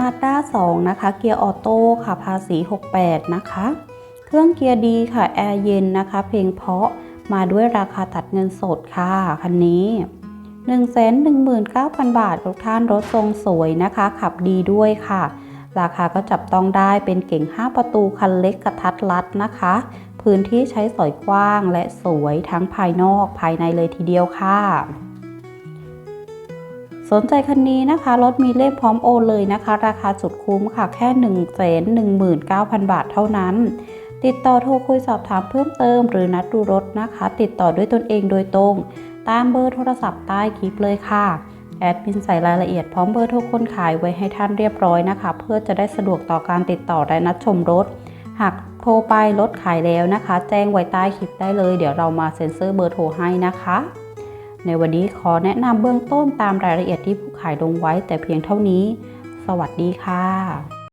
มาด้า2นะคะ เกียร์ออโต้ค่ะ ภาษี 68 นะคะ เครื่องเกียร์ดีค่ะ แอร์เย็นนะคะ เพลงเพาะ มาด้วยราคาตัดเงินสดค่ะ คันนี้ 119,000 บาททุกท่านรถทรงสวยนะคะ ขับดีด้วยค่ะ ราคาก็จับต้องได้เป็นเก่ง 5 ประตูคันเล็กกระทัดรัดนะคะ พื้นที่ใช้สอยกว้างและสวยทั้งภายนอกภายในเลยทีเดียวค่ะ สนใจคันนี้นะคะ รถมีเลขพร้อมโอนเลยนะคะ ราคาสุดคุ้มค่ะแค่ 1 1 9 0 0 0 บาทเท่านั้น ติดต่อโทรคุยสอบถามเพิ่มเติม หรือนัดดูรถนะคะ ติดต่อด้วยตนเองโดยตรง ตามเบอร์โทรศัพท์ใต้คลิปเลยค่ะ แอดมินใส่รายละเอียดพร้อมเบอร์โทรคนขายไว้ให้ท่านเรียบร้อยนะคะ เพื่อจะได้สะดวกต่อการติดต่อและนัดชมรถ หากโทรไปรถขายแล้วนะคะ แจ้งไว้ใต้คลิปได้เลย เดี๋ยวเรามาเซ็นเซอร์เบอร์โทรให้นะคะ ในวันนี้ขอแนะนำเบื้องต้นตามรายละเอียดที่ผู้ขายลงไว้แต่เพียงเท่านี้ สวัสดีค่ะ